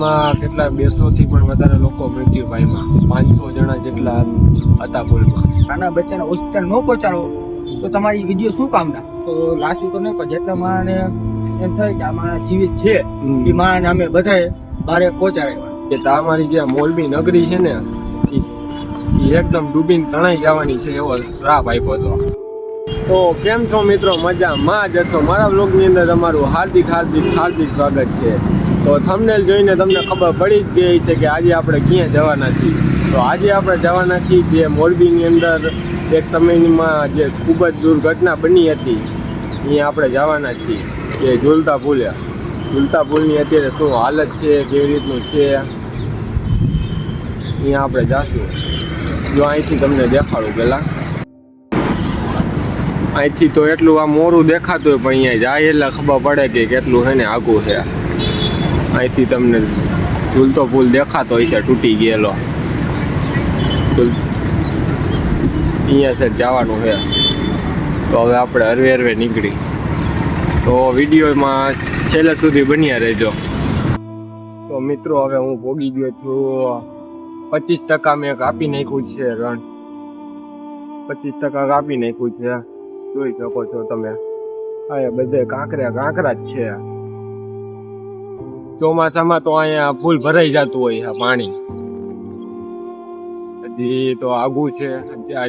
પુલમાં કેટલા બેસો થી પણ વધારે લોકો મૃત્યુ પામ્યા. પાંચસો જણા જેટલા હતા પુલમાં નાના બચ્ચાને હોસ્પિટલ ન પહોંચાડો તો તમારી વીડિયો શું કામના તો લાસ્ટ તો નહીં પણ જેટલા માણસને એમ થાય કે આ માણસ જીવિત છે એ માણસને અમે બધાએ બારે પહોંચાડ્યા કે તમારી જે મોરબી નગરી છે ને ઈ એકદમ ડૂબીને તણાઈ જવાની છે એવો શ્રાપ આપ્યો હતો. તો કેમ છો મિત્રો? મજામાં જશો મારા બ્લોગની અંદર તમારું હાર્દિક હાર્દિક હાર્દિક સ્વાગત છે. તો થંબનેલ જોઈને તમને ખબર પડી જ ગઈ છે કે આજે આપણે ક્યાં જવાના છીએ. તો આજે આપણે જવાના છીએ જે મોરબીની અંદર એક સમયમાં જે ખૂબ જ દુર્ઘટના બની હતી અહીંયા આપણે જવાના છીએ, કે ઝૂલતા પુલે ઝૂલતા પુલની અત્યારે શું હાલત છે, કેવી રીતનું છે? અહીંયા આપણે જાશું. જો અહીંથી તમને દેખાડું પહેલાં. અહીંથી તો એટલું આ મોરું દેખાતું હોય પણ અહીંયા જાય એટલે ખબર પડે કે કેટલું છે ને આઘું છે અહીંથી તમને ઝૂલતો પુલ દેખાતો છે, તૂટી ગયેલો. અહીંયા સર જવાનું છે. તો હવે આપણે હરવે હરવે નીકળી. તો વિડીયોમાં છેલ્લે સુધી બન્યા રહેજો. તો મિત્રો, હવે હું ભોગી ગયો છું. પચીસ ટકા મેં કાપી નાખ્યું છે, રણ. પચીસ ટકા કાપી નાખ્યું છે. જોઈ શકો છો તમે. અહીંયા બધે કાંકરા કાંકરા જ છે. ચોમાસામાં તો અહીંયા ફૂલ ભરાઈ જતું હોય છે પાણી. હજી તો આગું છે.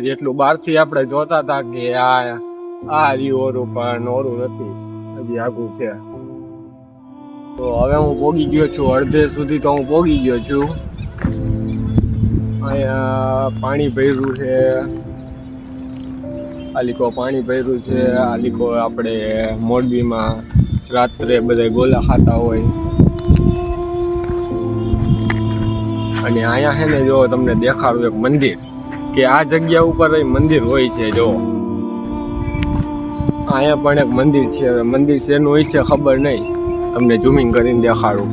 જેટલું બહારથી આપણે જોતા હતા કે આ આ રહ્યું ઓરું, પણ ઓરું નથી. હજી આગું છે. તો હવે હું પોગી ગયો છું. અડધે સુધી તો હું પોગી ગયો છું. અહીંયા પાણી ભર્યું છે. આલીકો પાણી ભર્યું છે. આલીકો આપણે મોરબીમાં રાત્રે બધા ગોલા ખાતા હોય. અને અહીંયા છે ને જો તમને દેખાડું એક મંદિર, કે આ જગ્યા ઉપર મંદિર હોય છે, જો. અહીંયા પણ એક મંદિર છે, હવે મંદિર શેનું હોય છે ખબર નહીં. તમને ઝૂમિંગ કરીને દેખાડું.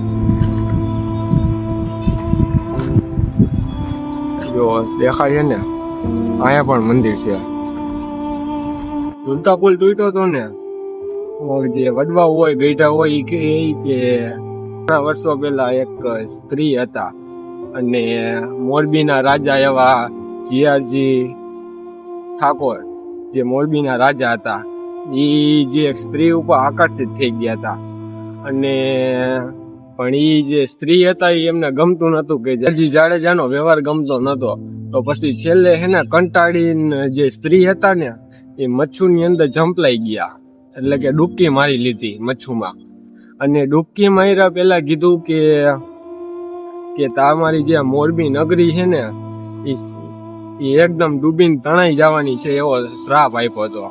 જો દેખાય છે ને. અહીંયા પણ મંદિર છે. ઝૂલતા પુલ તૂટ્યો તો ને. જે વડવા હોય, ગઈઢા હોય એ કે, ઘણા વર્ષો પહેલા એક સ્ત્રી હતા. અને મોરબીના રાજા એવા જીઆરજી ઠાકોર, જે મોરબીના રાજા હતા, એ જે સ્ત્રી ઉપર આકર્ષિત થઈ ગયા હતા. અને પણ એ જે સ્ત્રી હતા એ એમને ગમતું નહોતું કે જલજી જાડેજાનો વ્યવહાર ગમતો નહોતો. તો પછી છેલ્લે હેને કંટાળીને જે સ્ત્રી હતા ને, એ મચ્છુની અંદર ઝંપલાઈ ગયા. એટલે કે ડૂબકી મારી લીધી મચ્છુમાં. અને ડૂબકી માર્યા પહેલાં કીધું કે કે તમારી જે મોરબી નગરી છે ને એ એકદમ ડૂબીને તણાઈ જવાની છે એવો શ્રાપ આપ્યો હતો.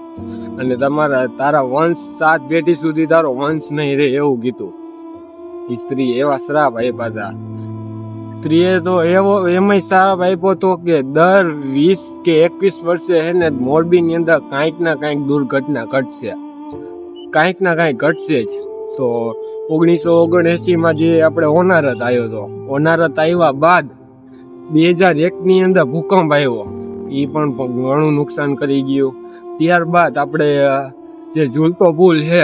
અને તમારા, તારા વંશ સાત પેઢી સુધી તારો વંશ નહીં રહે એવું કીધું. એ સ્ત્રી એવા શ્રાપ આપ્યા હતા. સ્ત્રીએ તો એવો, એમય શ્રાપ આપ્યો હતો કે દર વીસ કે એકવીસ વર્ષે હે ને મોરબીની અંદર કાંઈક ના કાંઈક દુર્ઘટના ઘટશે. કાંઈક ના કાંઈક ઘટશે જ. તો ઓગણીસો ઓગણએંસીમાં જે આપણે હોનારત આવ્યો હતો. હોનારત આવ્યા બાદ બે હજાર એકની અંદર ભૂકંપ આવ્યો. એ પણ ઘણું નુકસાન કરી ગયું. ત્યારબાદ આપણે જે ઝૂલતો પુલ છે,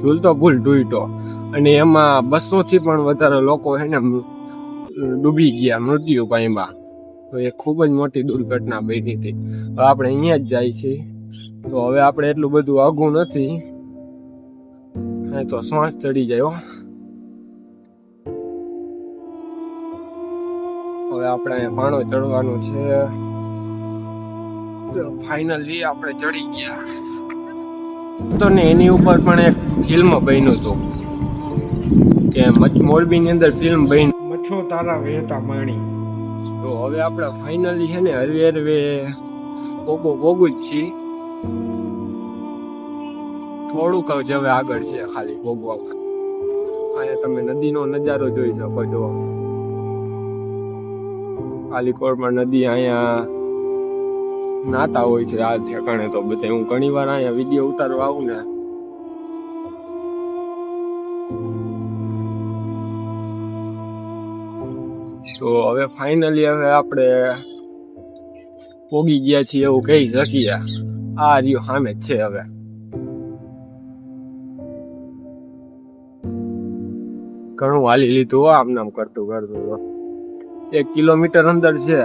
ઝૂલતો પુલ તૂટ્યો. અને એમાં બસોથી પણ વધારે લોકો એને ડૂબી ગયા મૃત્યુ પામ્યા. તો એ ખૂબ જ મોટી દુર્ઘટના બની હતી. આપણે અહીંયા જ જાય છીએ. તો હવે આપણે એટલું બધું આઘું નથી. હા તો શ્વાસ ચડી જાય હવે આપણે પાણો ચડવાનું છે. ફાઇનલી આપણે ચડી ગયા. તો ને એની ઉપર પણ એક ફિલ્મ બન્યું હતું. કે મોરબીની અંદર ફિલ્મ બની મચ્છો તારા વહેતા પાણી તો હવે આપણે ફાઇનલી છે ને હરવે હરવે પોગો પોગું જ છીએ. થોડુંક જ હવે આગળ છે ખાલી ભોગવા. અહીંયા તમે નદીનો નજારો જોઈ શકો છો. કાલીકોટમાં નદી અહીંયા નાતા હોય છે આ ઠેકાણે તો બધા. હું ઘણી વાર અહીંયા વીડિયો ઉતારવા આવું ને. તો હવે ફાઇનલી હવે આપણે પોગી ગયા છીએ એવું કહી શકીએ. આ રહ્યું સામે જ છે હવે. ઘણું હાલી લીધું હો, આમ નામ કરતું કરતું તો. એક કિલોમીટર અંદર છે.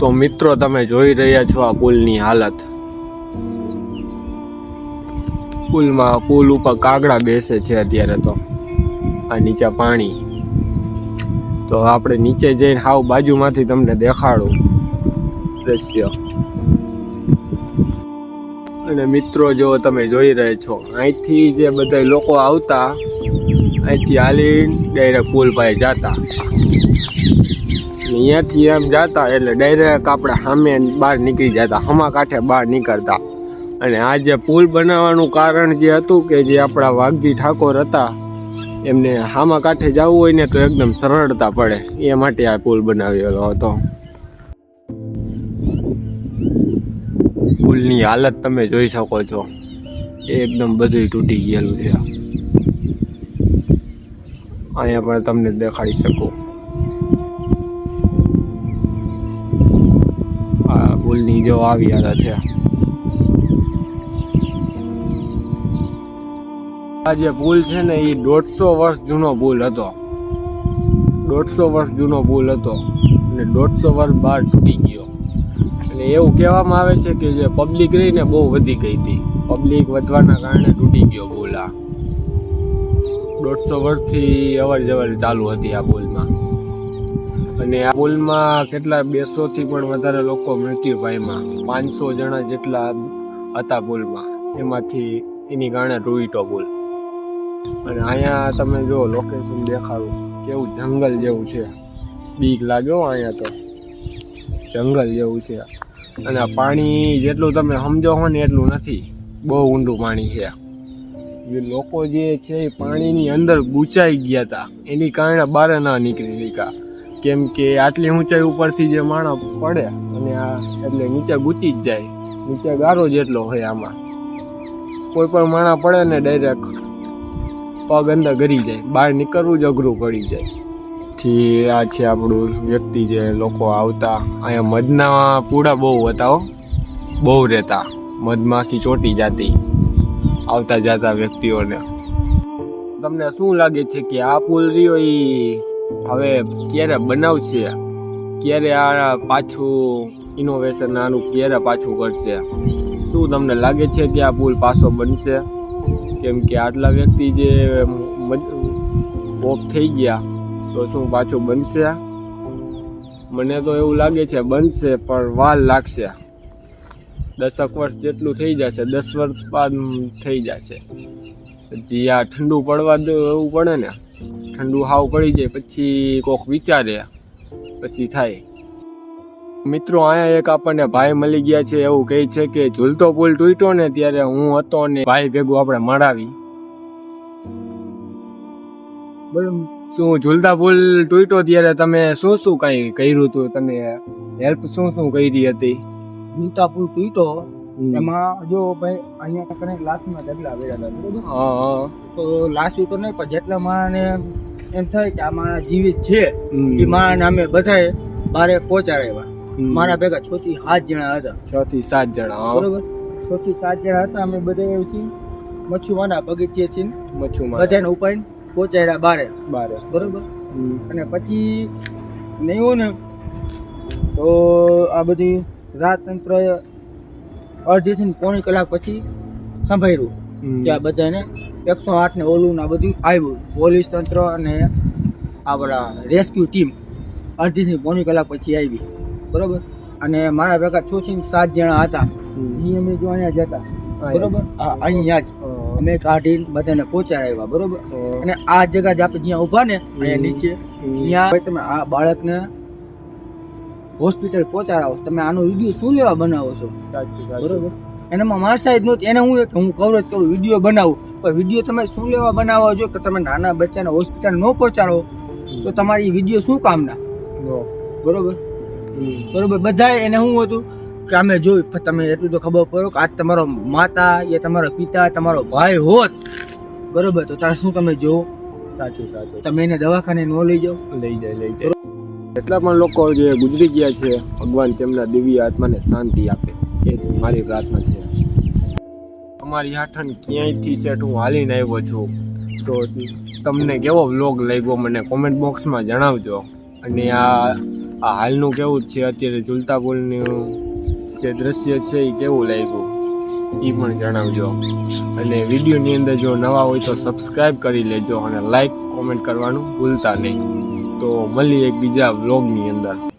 તો મિત્રો, તમે જોઈ રહ્યા છો આ પુલની હાલત. પુલમાં પુલ ઉપર કાગડા બેસે છે અત્યારે તો. આ નીચે પાણી. તો આપણે નીચે જઈને હાવ બાજુમાંથી તમને દેખાડું દ્રશ્ય. અને મિત્રો, જો તમે જોઈ રહ્યા છો, અહીંથી જે બધા લોકો આવતા, અહીંથી હાલીને ડાયરેક્ટ પુલ પાસે જતા. અહીંયાથી એમ જતા એટલે ડાયરેક્ટ આપણે સામે બહાર નીકળી જતા, હમા કાંઠે બહાર નીકળતા. અને આ જે પુલ બનાવવાનું કારણ જે હતું કે જે આપણા વાઘજી ઠાકોર હતા, એમને હામા કાંઠે જવું હોય ને તો એકદમ સરળતા પડે, એ માટે આ પુલ બનાવેલો હતો. પુલની હાલત તમે જોઈ શકો છો. એ એકદમ બધું તૂટી ગયેલું છે. અહીંયા પણ તમને દેખાડી શકું. આ પુલની જો આવી હાલત છે આ જે પુલ છે ને એ દોઢસો વર્ષ જૂનો પુલ હતો. દોઢસો વર્ષ જૂનો પુલ હતો. અને દોઢસો વર્ષ બહાર તૂટી ગયો. એટલે એવું કહેવામાં આવે છે કે જે પબ્લિક રહી ને બહુ વધી ગઈ હતી. પબ્લિક વધવાના કારણે તૂટી ગયો બોલ આ. દોઢસો વર્ષથી અવર જવર ચાલુ હતી આ બોલમાં. અને આ બોલમાં કેટલા બેસોથી પણ વધારે લોકો મૃત્યુ પામ્યા. પાંચસો જણા જેટલા હતા બોલમાં. એમાંથી એની કારણે રૂઈટો બોલ. અને અહીંયા તમે જો લોકેશન દેખાડું. કેવું જંગલ જેવું છે. બીક લાગ્યો અહીંયા તો. જંગલ જેવું છે. અને પાણી જેટલું તમે સમજો હો ને એટલું નથી. બહુ ઊંડું પાણી છે. જે લોકો જે છે એ પાણીની અંદર ગૂંચાઈ ગયા હતા એની કારણે બહાર ના નીકળી શક્યા કેમ કે આટલી ઊંચાઈ ઉપરથી જે માણસ પડે અને આ એટલે નીચે ગૂંચી જ જાય. નીચે ગારો જેટલો હોય આમાં. કોઈ પણ માણસ પડે ને ડાયરેક્ટ પગ અંદર ગરી જાય. બહાર નીકળવું જ અઘરું પડી જાય. થી આ છે આપણું વ્યક્તિ જે લોકો આવતા, અહીંયા મધના પૂડા બહુ હતા બહુ રહેતા. મધમાખી ચોટી જતી. આવતા જતા વ્યક્તિઓને. તમને શું લાગે છે કે આ પુલ રહ્યો એ હવે ક્યારે બનાવશે? ક્યારે આ પાછું ઇનોવેશન આનું ક્યારે પાછું કરશે? શું તમને લાગે છે કે આ પુલ પાછો બનશે? કેમ કે આટલા વ્યક્તિ જે ઓફ થઈ ગયા. તો શું પાછું બનશે? મને તો એવું લાગે છે બનશે, પણ વાર લાગશે. દસક વર્ષ જેટલું થઈ જશે, દસ વર્ષ બાદ થઈ જશે. પછી આ ઠંડુ પડવા દેવું પડે ને, ઠંડુ હાવ પડી જાય, પછી કોક વિચારે, પછી થાય. મિત્રો, અહીંયા એક આપણને ભાઈ મળી ગયા છે, એવું કહે છે કે ઝૂલતો પુલ તૂટ્યો ને ત્યારે હું હતો ને, ભાઈ ભેગું આપણે મળાવી. શું ઝૂલતા પુલ તૂટ્યો ત્યારે તમે શું શું કઈ કર્યું હતું તમે હેલ્પ શું શું કરી હતી? ઝુલતા પુલ તૂટ્યો. એમાં જો ભાઈ અહીંયા કને લાસ્ટમાં ડગલા વેરા હતા તો લાસ્ટ તો નહીં પણ જેટલા મારાને એમ થાય કે આ મારા જીવિત છે. એ મારા અમે બધાએ બારે પહોંચાડ્યા. મારા ભેગા છ થી સાત જણા હતા. છ થી સાત જણા. બરોબર? છ થી સાત જણા હતા અમે બધા એવું છીએ મચ્છુમાના બગીચે છીએ. મચ્છુમાં બધાને ઉપાડીને પહોંચાડ્યા બારે. બારે. બરોબર? અને પછી નહીં ને તો આ બધી રાજતંત્ર અડધીથી પોણી કલાક પછી સંભાળ્યું. કે આ બધાને એકસો આઠ ને ઓલું ને આ બધું આવ્યું. પોલીસ તંત્ર અને આ બધા રેસ્ક્યુ ટીમ અડધીથી પોણી કલાક પછી આવી. બરોબર? અને મારા ભેગા છ થી સાત જણા હતા. ઈ અમે જો અહીંયા જતા બરોબર? અહીંયા જ. અમે કાઢીને બધાને પહોંચાડ્યા બરોબર? અને આ જગ્યા જે આપણે જ્યાં ઊભા ને અહીંયા નીચે ત્યાં તમે આ બાળકને હોસ્પિટલ પહોંચાડાવો. તમે આનો વીડિયો શું લેવા બનાવો છો. બરોબર? એનામાં મારસાઈ જ નહોતી એને હું એક હું કવરેજ કરું વીડિયો બનાવું. પણ વીડિયો તમે શું લેવા બનાવો છો કે તમે નાના બચ્ચાને હોસ્પિટલ ન પહોંચાડો? તો તમારી વીડિયો શું કામના? બરોબર? બરોબર? બધાએ એને શું હતું? કે અમે જોયું તમે એટલું તો ખબર પડો કે આજ તમારો માતા યા તમારો પિતા તમારો ભાઈ હોત. બરોબર તો ત્યાં શું તમે જો સાચું સાચું. તમે એને દવાખાને ન લઈ જાઓ? લઈ જાય લઈ જાય. એટલા પણ લોકો જે ગુજરી ગયા છે ભગવાન તેમના દિવ્ય આત્માને શાંતિ આપે. એ મારી પ્રાર્થના છે. તમારી હાઠણ ક્યાંયથી સેટ હું હાલીને આવ્યો છું તો તમને કેવો વ્લોગ લાગ્યો મને કોમેન્ટ બોક્સમાં જણાવજો. અને આ આ હાલનું કેવું છે? અત્યારે ઝુલતા પુલનું જે દ્રશ્ય છે એ કેવું લાગ્યું એ પણ જણાવજો. અને વિડીયોની અંદર જો નવા હોય તો સબસ્ક્રાઈબ કરી લેજો અને લાઈક કોમેન્ટ કરવાનું ભૂલતા નહીં. તો મળીએ એક બીજા વ્લોગની અંદર.